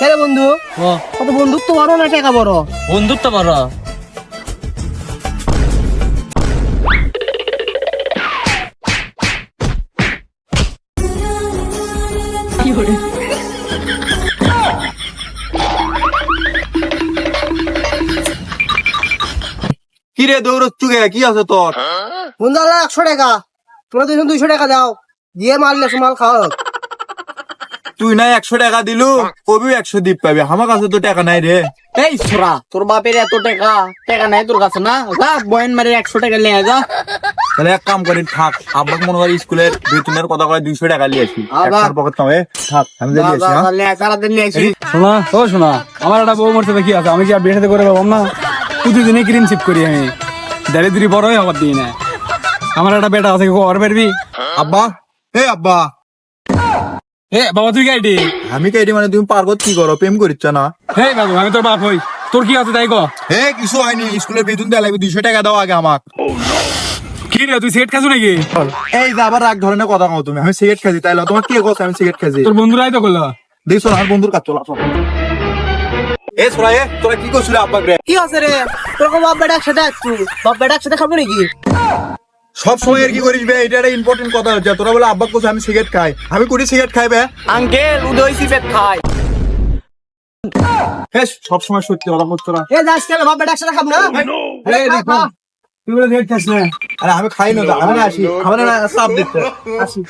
কে বন্ধু? কত বন্ধুত্ব বড় না টাকা বড়। বন্ধুত্ব বড়। কি রে দৌড়চ্ছু গে কি আছে তোর? বন্ধু আল্লাহ একশো টাকা। তোমরা দুজন দুইশো টাকা দাও। দিয়ে মারলে মাল খাও তুই না একশো টাকা দিলু কবিও একশো দ্বীপ পাবি। আমার কাছে তো টাকা নাই রে। এই ছোড়া তোর বাপের এত টাকা টাকা নাই তোর কাছে না? যা বয়েন মারি একশো টাকা নিয়ে যা। তাহলে এক কাম করি থাক আব্বাকে মনে করি স্কুলের বেতনের কথা করে দুইশো টাকা নিয়ে আসি? পকেট কামে থাক আমি যে নিয়ে আসি হ্যাঁ? নিয়ে আসি শোনা। ও শোনা আমার একটা বউ মরতে কি আছে আমি কি আর বিয়ে করে পাবো না? প্রতিদিনই ক্রিম চিপ করি আমি। দিদি বড়ই হবার দিই না আমার একটা বেটা আছে ওর পারবি? আব্বা হে আব্বা। হে বাবা তুই গাইডি আমি কেডি মানে তুমি পার্বত কি করো? প্রেম করিচ্ছ না? হে বাবু আমি তোর বাপ হই। তোর কি আছে তাই কো? হে কিছু হয়নি। স্কুলের বেতন দেওয়া লাগবে দুইশো টাকা দাও আগে আমার কি রে তুই সিগারেট খাচ্ছ নাকি? এই যে আবার রাগ ধরনের কথা কও তুমি। আমি সিগারেট খাইছি তাইলে তোমার কে কথা আমি সিগারেট খাইছি তোর বন্ধুরাই তো করল দেখছ আমার বন্ধুর কাজ চলা চল এ ছোড়া এ তোরা কি করছিস আব্বা রে কি আছে রে? তোরকম বাপ বেটা একসাথে আসছু বাপ বেটা একসাথে খাব নাকি? সব সময় আর কি করিস বে? এটা একটা ইম্পর্টেন্ট কথা হচ্ছে। তোরা বলে আব্বা কোথায় আমি সিগারেট খাই। আমি কুড়ি সিগারেট খাই বে। আঙ্কেল উদয় সিপেট খায়। হে সব সময় সত্যি কথা বলছো না। এ যাস কেন বাপ বেটা একসাথে খাব না? এই দেখো তুই বলে সিগারেট খাস না। আরে আমি খাই না তো, আমি না আসি। আমার না চাপ দিতে। আসি।